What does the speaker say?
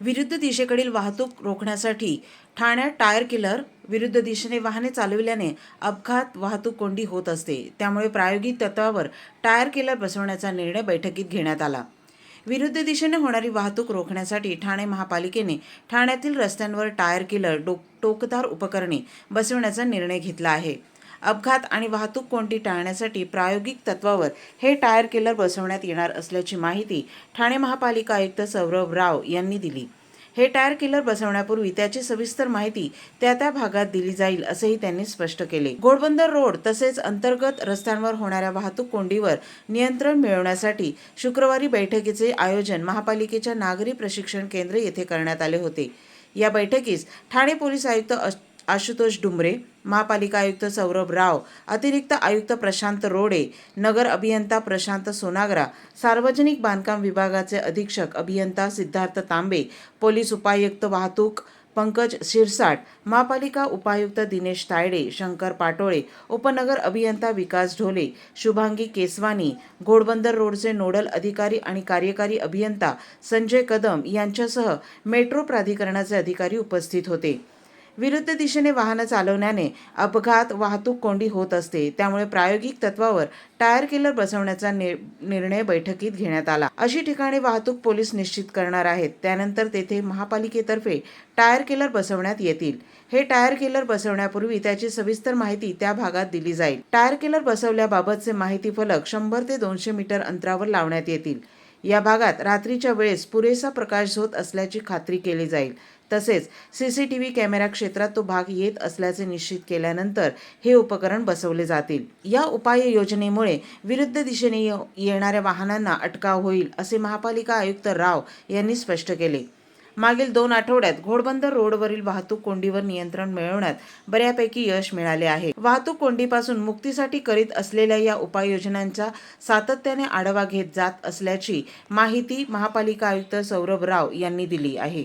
विरुद्ध दिशेकडील वाहतूक रोखण्यासाठी ठाण्यात टायर किलर विरुद्ध दिशेने वाहने चालविल्याने अपघात वाहतूक कोंडी होत असते. त्यामुळे प्रायोगिक तत्वावर टायर किलर बसवण्याचा निर्णय बैठकीत घेण्यात आला. विरुद्ध दिशेने होणारी वाहतूक रोखण्यासाठी ठाणे महापालिकेने ठाण्यातील रस्त्यांवर टायर किलर डो टोकदार उपकरणे बसवण्याचा निर्णय घेतला आहे. अपघात आणि वाहतूक कोंडी टाळण्यासाठी प्रायोगिक तत्वावर हे टायर किलर बसवण्यात येणार असल्याची माहिती ठाणे महापालिका आयुक्त सौरभ राव यांनी दिली. हे टायर किलर बसवण्यापूर्वी त्याची सविस्तर माहिती त्या त्या भागात दिली जाईल असेही त्यांनी स्पष्ट केले. घोडबंदर रोड तसेच अंतर्गत रस्त्यांवर होणाऱ्या वाहतूक कोंडीवर नियंत्रण मिळवण्यासाठी शुक्रवारी बैठकीचे आयोजन महापालिकेच्या नागरी प्रशिक्षण केंद्र येथे करण्यात आले होते. या बैठकीस ठाणे पोलीस आयुक्त आशुतोष डुमरे महापालिका आयुक्त सौरभ राव अतिरिक्त आयुक्त प्रशांत रोडे नगर अभियंता प्रशांत सोनागरा सार्वजनिक बांधकाम विभागाचे अधीक्षक अभियंता सिद्धार्थ तांबे पोलीस उपायुक्त वाहतूक पंकज शिरसाट महापालिका उपायुक्त दिनेश तायडे शंकर पाटोळे उपनगर अभियंता विकास ढोले शुभांगी केसवानी घोडबंदर रोडचे नोडल अधिकारी आणि कार्यकारी अभियंता संजय कदम यांच्यासह मेट्रो प्राधिकरणाचे अधिकारी उपस्थित होते. विरुद्ध दिशेने वाहनं चालवण्याने अपघात वाहतूक कोंडी होत असते. त्यामुळे प्रायोगिक तत्वावर टायर किलर बसवण्याचा नि- निर्णय बैठकीत घेण्यात आला. अशी ठिकाणी वाहतूक पोलीस निश्चित करणार आहेत. त्यानंतर तेथे महापालिकेतर्फे टायर किलर बसवण्यात येतील. हे टायर किलर बसवण्यापूर्वी त्याची सविस्तर माहिती त्या भागात दिली जाईल. टायर किलर बसवल्याबाबतचे माहिती फलक शंभर ते दोनशे मीटर अंतरावर लावण्यात येतील. या भागात रात्रीच्या वेळेस पुरेसा प्रकाश होत असल्याची खात्री केली जाईल. तसेच C C T V camera क्षेत्रात तो भाग येत असल्याचे निश्चित केल्यानंतर हे उपकरण बसवले जातील. या उपाययोजनेमुळे विरुद्ध दिशेने ये- येणाऱ्या वाहनांना अटकाव होईल असे महापालिका आयुक्त राव यांनी स्पष्ट केले. मागील दोन आठवड्यात घोडबंदर रोडवरील वाहतूक कोंडीवर नियंत्रण मिळवण्यात बऱ्यापैकी यश मिळाले आहे. वाहतूक कोंडीपासून मुक्तीसाठी करीत असलेल्या या उपाययोजनांचा सातत्याने आढावा घेत जात असल्याची माहिती महापालिका आयुक्त सौरभ राव यांनी दिली आहे.